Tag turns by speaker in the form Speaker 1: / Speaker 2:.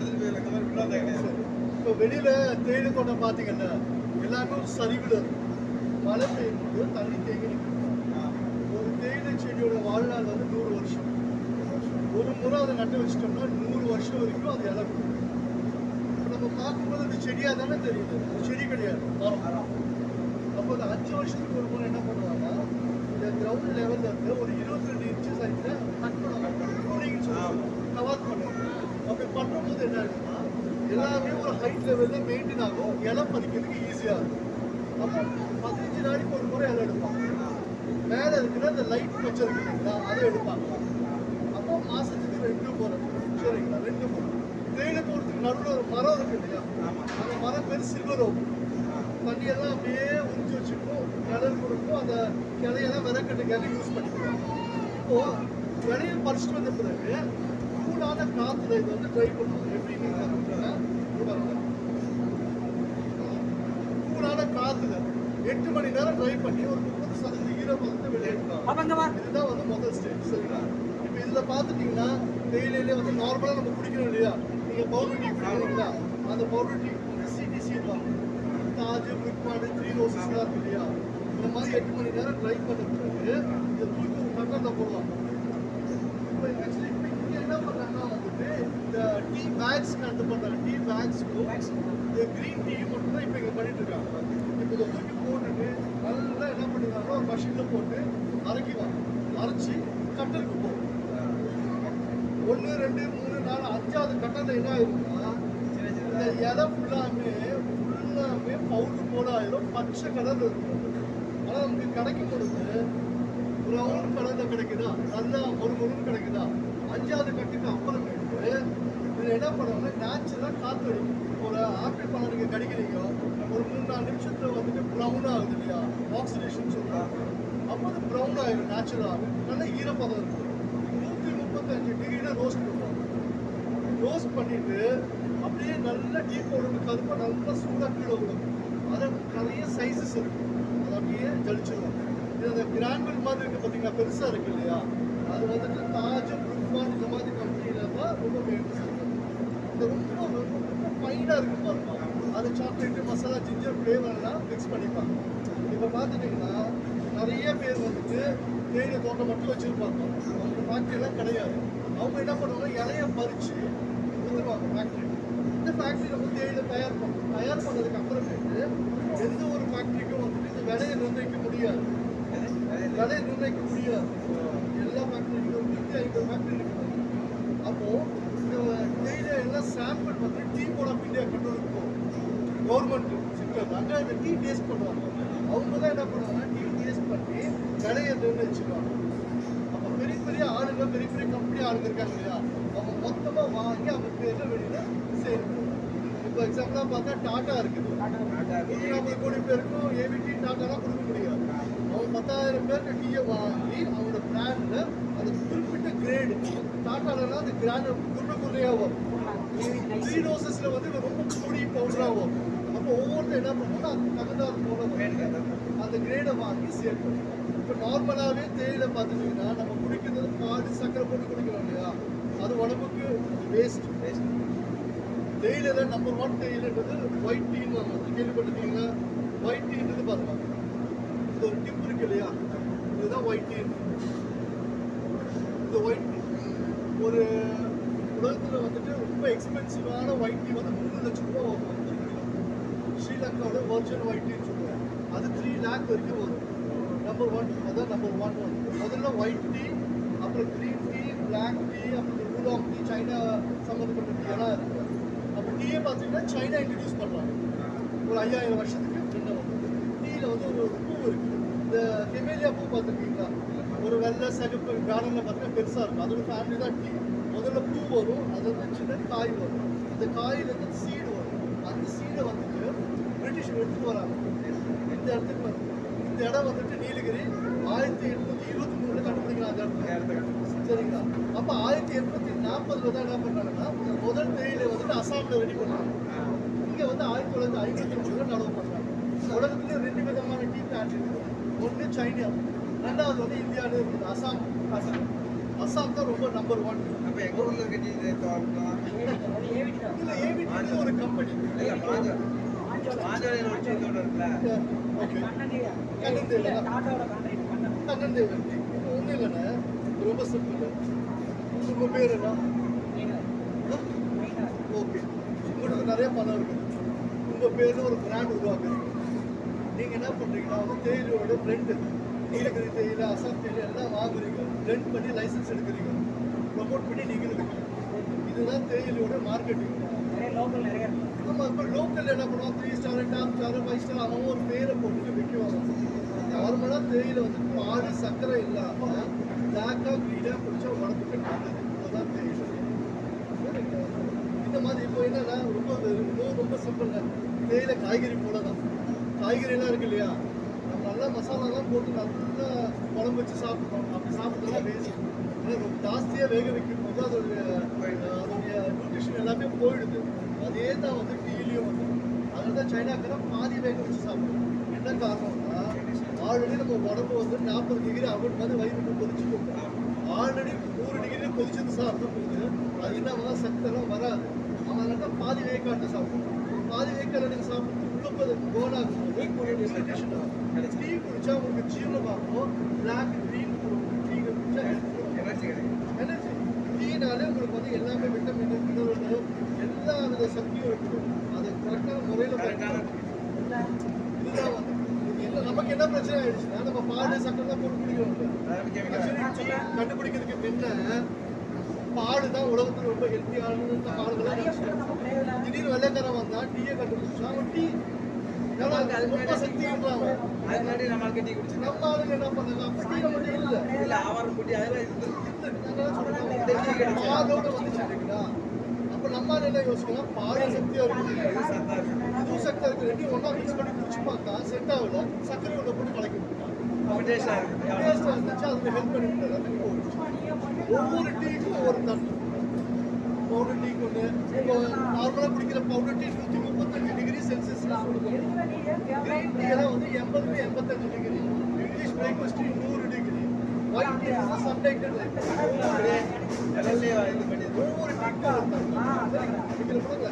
Speaker 1: கிடையாது
Speaker 2: இப்போ வெளியில தேயிலை தோட்டம் பார்த்தீங்கன்னா எல்லாமே ஒரு சரிவில் இருக்கும் மழை பெய்யும் போது தண்ணி தேங்கி ஒரு தேயிலை செடியோட வாழ்நாள் வந்து நூறு வருஷம். ஒரு முறை அதை நட்டு வச்சிட்டோம்னா நூறு வருஷம் வரைக்கும் அது இலை கொடுக்கும் நம்ம பார்க்கும்போது அந்த செடியாக தானே தெரியுது. அது செடி கிடையாது. மரம். அப்போ அந்த அஞ்சு வருஷத்துக்கு ஒரு முறை என்ன பண்ணுவாங்கன்னா இந்த கிரவுண்ட் லெவல்ல இருந்து ஒரு இருபத்தி ரெண்டு இன்ச்சு சைஸ்ல கட் பண்ணுவாங்க ப்ரூனிங் சொல்லுவாங்க கவர் பண்ணுவாங்க அப்படி பண்ணும்போது என்ன ஆகுதுன்னா எல்லாமே ஒரு ஹைட் லெவல்ல மெயின்டைன் ஆகும். இலை பறிக்கிறதுக்கு ஈஸியா இருக்கும். அப்போ பதினஞ்சு நாளைக்கு ஒரு முறை இலை எடுப்பாங்க. மேலே இருக்கிற அந்த லைட் பச்சை இருக்கு இல்லைங்களா அதை எடுப்பாங்க. அப்போ மாசத்துக்கு ரெண்டு முறை சரிங்களா ரெண்டு முறை. தேயிலை தோட்டத்துக்கு நடுவில் ஒரு மரம் இருக்கு இல்லையா அந்த மரம் பேர் சில்வர் ஓக் தண்ணியெல்லாம் அப்படியே உறிஞ்சி வச்சுக்கும் நிழல் கொடுக்கும் அந்த கிளையெல்லாம் விதக்கட்டுக்காக யூஸ் பண்ணிக்குவோம் இப்போ இலையை பறிச்சுட்டு வந்த பிறகு சூடான காத்துல இது வந்து ட்ரை பண்ணுவோம் எப்படி நீங்க பாருங்க. இங்க பாருங்க. சூடான காத்துல எட்டு மணி நேரம் ட்ரை பண்ணி ஒரு முப்பது சதவீத ஈரப்பதத்தை வெளியேற்றலாம். இதுதான் வந்து முதல் ஸ்டேஜ் சரிங்களா? இப்போ இதுல பார்த்துட்டீங்கன்னா தேயிலையிலே வந்து நார்மலா நம்ம குடிக்கிறோம் இல்லையா? நீங்க பவுடர் டீ குடிக்கிறீங்களா? அந்த பவுடர் டீ வந்து சிடிசி தாஜ் பிரிக்மாடு த்ரீ ரோசஸ்லாம் இருக்கு இல்லையா? இந்த மாதிரி எட்டு மணி நேரம் ட்ரை பண்ண பிறகு இதை தூக்கி ஒரு கட்டத்தில் போடலாம் இப்போ ஆக்சுவலி இப்போ இங்கே என்ன பண்ணாங்கன்னா வந்துட்டு இந்த டீ பேக்ஸ் பண்ணுறாங்க டீ பேக்ஸ்க்கும் இந்த க்ரீன் டீ மட்டும் தான் இப்போ இங்கே பண்ணிட்டு இருக்காங்க. இப்போ இதை தூக்கி போட்டுட்டு நல்லா என்ன பண்ணிடுறாங்கன்னா ஒரு மஷினில் போட்டு அரைக்கிவாங்க அரைச்சி கட்டலுக்கு போகும். ஒன்று ரெண்டு மூணு நாலு அஞ்சாவது கட்டத்தில் என்ன ஆயிருக்குன்னா இந்த இலை ஃபுல்லாமே ஃபுல்லாமே பவுடர் போட ஆயிரும். பச்சை கலர் இருக்கும். ஆனால் நமக்கு கிடைக்கும் பொழுது ப்ரௌன் கலரில் கிடைக்குதா? நல்லா ஒரு முருன்னு கிடைக்குதா? அஞ்சாவது கட்டுக்கு அப்புறமேட்டு இதில் என்ன பண்ணுவாங்கன்னா நேச்சுரலாக காற்று அடிக்கும் ஒரு ஆப்பிள் பழம் நீங்கள் கடிக்கிறீங்க. ஒரு மூணு நாலு நிமிஷத்தில் வந்துட்டு ப்ரௌன் ஆகுது இல்லையா? ஆக்சிடேஷன் சொல்கிறாங்க அப்போ அது ப்ரௌன் ஆகிடும் நேச்சுரலாக நல்லா ஈரப்பதம் இருக்கும். நூற்றி முப்பத்தஞ்சு டிகிரியில் ரோஸ்ட் பண்ணுவாங்க. ரோஸ்ட் பண்ணிட்டு அப்படியே நல்லா டீப் உடம்பு கருப்பா நல்லா சூடாக கீழே விடும். அதில் நிறைய சைஸஸ் இருக்கும் அதை அப்படியே ஜலிச்சிருவோம் இது அந்த கிராண்டில் மாதிரி இருக்கு பார்த்தீங்களா பெருசாக இருக்கு இல்லையா? அது வந்துட்டு தாஜ் புருக்மான் இந்த மாதிரி கம்பெனியில் தான் ரொம்ப ஃபேமஸ் இருக்கு. இந்த ரொம்ப ரொம்ப ரொம்ப ஃபைனாக இருக்கு பாருங்க. அது சாக்லேட்டு மசாலா ஜிஞ்சர் ஃப்ளேவர்லாம் மிக்ஸ் பண்ணிப்பாங்க. இப்போ பார்த்துட்டிங்கன்னா நிறைய பேர் வந்துட்டு தேயிலை தோட்டம் மட்டும் வச்சுருப்பாங்க. அவங்க ஃபேக்ட்ரியெல்லாம் கிடையாது. அவங்க என்ன பண்ணுவாங்க? இலைய பறித்து கொடுத்துருவாங்க ஃபேக்ட்ரி இந்த ஃபேக்ட்ரியில் வந்து தேயிலை தயார் பண்ணும் தயார் பண்ணதுக்கு அப்புறமேட்டு எந்த ஒரு ஃபேக்ட்ரிக்கும் வந்துட்டு இந்த விலையை நிர்ணயிக்க முடியாது. விலையை நிர்ணயிக்க முடியாது எல்லா ஃபேக்ட்ரிக்கும் நூற்றி ஐம்பது ஃபேக்ட்ரி இருக்குது. அப்போ இந்த தேயிலை எல்லாம் சாம்பிள் வந்து டீ ஆஃப் இந்தியா கண்ட்ரோலுக்கு போகும் கவர்மெண்ட் செக்டர் அங்கே இந்த டீ டேஸ்ட் பண்ணுவாங்க. அவங்க தான் என்ன பண்ணுவாங்க டீ டேஸ்ட் பண்ணி விலையை நிர்ணயிச்சுக்குவாங்க அப்போ பெரிய பெரிய ஆளுங்க பெரிய பெரிய கம்பெனி ஆளுங்க இருக்காங்க இல்லையா? அவங்க மொத்தமாக வாங்கி அவங்க பேரில் வெளியில் சேல் இப்போ எக்ஸாம்பிளாக பார்த்தா டாட்டா இருக்குது. நூற்றி நாற்பது கோடி பேருக்கும் ஏவிடி டாட்டாலாம் கொடுக்க முடியாது. அவங்க பத்தாயிரம் பேருக்கு டீயை வாங்கி அவங்களோட பிராண்டில் அந்த குறிப்பிட்ட கிரேடு டாட்டாலலாம் அந்த கிராண்டு குருண குறையாக வரும். த்ரீ டோசஸில் வந்து ரொம்ப பொடி பவுடராக வரும். அப்போ ஒவ்வொருத்தரும் என்ன பண்ணுவோம்னா அதுக்கு தகுந்தாது போல அந்த கிரேடை வாங்கி பண்ணுவோம் இப்போ நார்மலாகவே தேயிலை பார்த்துட்டிங்கன்னா நம்ம குடிக்கிறது பால் சக்கரை போட்டு குடிக்கிறோம் இல்லையா? அது உடம்புக்கு வேஸ்ட் தேயிலையில நம்பர் ஒன் தேயிலைன்றது ஒயிட் டீன்னு வாங்க. கேள்விப்பட்டிருக்கீங்களா? ஒயிட் டீன்றது பாருங்க. இந்த ஒரு டிப் இருக்கு இல்லையா இதுதான் ஒயிட் டீ இந்த ஒயிட் டீ ஒரு உலகத்தில் வந்துட்டு ரொம்ப எக்ஸ்பென்சிவான ஒயிட் டீ வந்து மூணு லட்சம் ரூபா வரும் ஒரு ஸ்ரீலங்காவோட ஒயிட் டீன்னு சொல்லுவாங்க அது த்ரீ லேக் வரைக்கும் வரும் நம்பர் ஒன் அதான் நம்பர் ஒன் வந்து முதல்ல ஒயிட் டீ அப்புறம் க்ரீன் டீ பிளாக் டீ அப்புறம் ஊலாங் டீ சைனா சம்மந்தப்பட்ட டீ எல்லாம் இருக்கு அப்போ டீயே பார்த்தீங்கன்னா சைனா இன்ட்ரடியூஸ் பண்ணுறாங்க ஒரு ஐயாயிரம் வருஷத்துக்கு முன்ன வந்து டீயில் வந்து ஒரு பூ இருக்கு. இந்த கெமேலியா பூ பார்த்துருக்கீங்களா? ஒரு வெள்ளை சிகப்பு கார்டனில் பார்த்தீங்கன்னா பெருசாக இருக்கும். அதோட ஃபேமிலி தான் டீ முதல்ல பூ வரும் அது வந்து சின்ன காய் வரும். அந்த காயிலேருந்து சீடு வரும். அந்த சீடை வந்துட்டு பிரிட்டிஷ் எடுத்துகிட்டு வராங்க. இந்த இடத்துக்கு வந்து. இந்த இடம் வந்துட்டு நீலகிரி. ஆயிரத்தி எட்நூத்தி இருபத்தி மூணுல கண்டுபிடிக்கிறாங்க அந்த இடத்துல. சரிங்களா? அப்ப ஆயிரத்தி எட்நூத்தி நாற்பதுல தான் என்ன பண்றாங்கன்னா முதல் தேயிலை வந்துட்டு அசாம்ல ரெடி பண்ணாங்க. இங்க வந்து ஆயிரத்தி தொள்ளாயிரத்தி ஐம்பத்தி மூணுல நடவு பண்றாங்க. உலகத்துல ரெண்டு விதமான டீ பிளான்ட் இருக்குது ஒன்று சைனா ரெண்டாவது வந்து இந்தியாவில இருக்குது அசாம் அசாம் அசாம் தான் ரொம்ப நம்பர் ஒன்
Speaker 1: அப்ப எங்க ஊர்ல இருக்க டீ ரேட் வாங்கலாம்
Speaker 2: ஓகே கண்ணன் தேவனா கண்ணன் தேவன் இப்போ ஒன்றும் இல்லைண்ணே. ரொம்ப சிம்பிள் உங்கள் பேர் என்ன? ஓகே உங்களுக்கு நிறைய பணம் இருக்குது உங்கள் பேரில் ஒரு பிராண்ட் உருவாக்குறீங்க நீங்கள் என்ன பண்ணுறீங்கன்னா வந்து தேயிலையோட பிரெண்டு நீலகிரி தேயிலை அசாம் தேயிலை எல்லாம் வாங்குறீங்க. பிளெண்ட் பண்ணி லைசன்ஸ் எடுக்கிறீங்க. ப்ரொமோட் பண்ணி நீங்களும் விற்கிறீங்க இதுதான் தேயிலையோட மார்க்கெட்டிங் நம்ம இப்போ லோக்கல் என்ன பண்ணுவோம் three star top star five star அவன் ஒரு பேரை போட்டு விற்குவாங்க. நார்மலாக தேயிலை வந்து பால் சர்க்கரை இல்லாமல் பிளாக்காக க்ரீனாக குடிச்சா உடம்புக்கு நல்லது. அதுதான் தேயிலை. இந்த மாதிரி இப்போ என்னன்னா ரொம்ப ரொம்ப சிம்பிள் தேயிலை காய்கறி போல தான் காய்கறிலாம் இருக்கு இல்லையா? நம்ம நல்லா மசாலாலாம் போட்டு நல்லா குழம்பு வச்சு சாப்பிட்றோம் அப்படி சாப்பிட்டோம்னா வேஸ்ட் ஏன்னா ரொம்ப ஜாஸ்தியாக வேக வைக்கும் போது அதோடைய அதோடைய நியூட்ரிஷன் எல்லாமே போயிடுது. அதே தான் வந்து டீலையும் வந்து. அதனால தான் சைனாக்காரன் பாதி வேக வச்சு சாப்பிடுவோம் என்ன காரணம்னா ஆல்ரெடி நம்ம உடம்பு வந்து நாற்பது டிகிரி அவன் மாதிரி வயிறு கொதிச்சுட்டு இருக்கோம் ஆல்ரெடி நூறு டிகிரி கொதிச்சது சாப்பிடும் போது அது என்ன சக்தெல்லாம் வராது. அதனால தான் பாதி வேக்காட்டு சாப்பிடும் பாதி வேக்காடு நீங்கள் சாப்பிட்டு உள்ள போது கோல் ஆகும்போது irritation ஆகும் டீ குடிச்சா உங்களுக்கு ஜீரணமாகும் பிளாக் க்ரீன் டீ குடிச்சா எனர்ஜி எனர்ஜி டீனாலே உங்களுக்கு வந்து எல்லாமே விட்டமின் மினரல் எல்லா வித சக்தியும் இருக்கும் அது கரெக்டான முறையில் இதுதான் வந்து இது நமக்கு என்ன பிரச்சனை ஆயிடுச்சுன்னா நம்ம பால் சக்கரை தான் போட்டு குடிக்கிறோம் கண்டுபிடிக்கிறதுக்கு முன்ன பால் தான் உலகத்துல ரொம்ப ஹெல்த்தியான பால்கள்லாம் இருந்துச்சு. திடீர்னு வெள்ளைக்காரன் வந்தா டீயை கண்டுபிடிச்சான் அவன் டீ ரொம்ப சக்தின்றான் நம்ம ஆளுங்க என்ன பண்ணாங்க அப்ப டீ மட்டும் இல்ல. பாலோட வந்துச்சு இல்லைங்களா அப்ப நம்ம ஆளு என்ன யோசிக்கலாம் பால் சக்தியா இருக்கு இதுவும் சக்தியா இருக்கு ரெண்டையும் ஒண்ணா மிக்ஸ் பண்ணி குடிச்சு பார்த்தா செட் ஆகல. சர்க்கரை உள்ள போட்டு கலக்கி டேஸ்டா இருந்துச்சு அதுல ஹெல்ப் பண்ணி விட்டாரு அது போயிடுச்சு ஒவ்வொரு டீக்கும் ஒவ்வொரு தண்ணி பவுடர் டீ ஒன்று இப்போ நார்மலாக குடிக்கிற பவுடர் டீ நூற்றி முப்பத்தஞ்சு டிகிரி செல்சியஸ்ல கிரீன் எல்லாம் வந்து எண்பது எண்பத்தஞ்சு டிகிரி இங்கிலீஷ் பிரேக்ஃபாஸ்ட் டீ நூறு டிகிரி ஒயிட் டீ சப்டைட்டட் ஒவ்வொரு டீக்கும். இதுல கொடுங்க.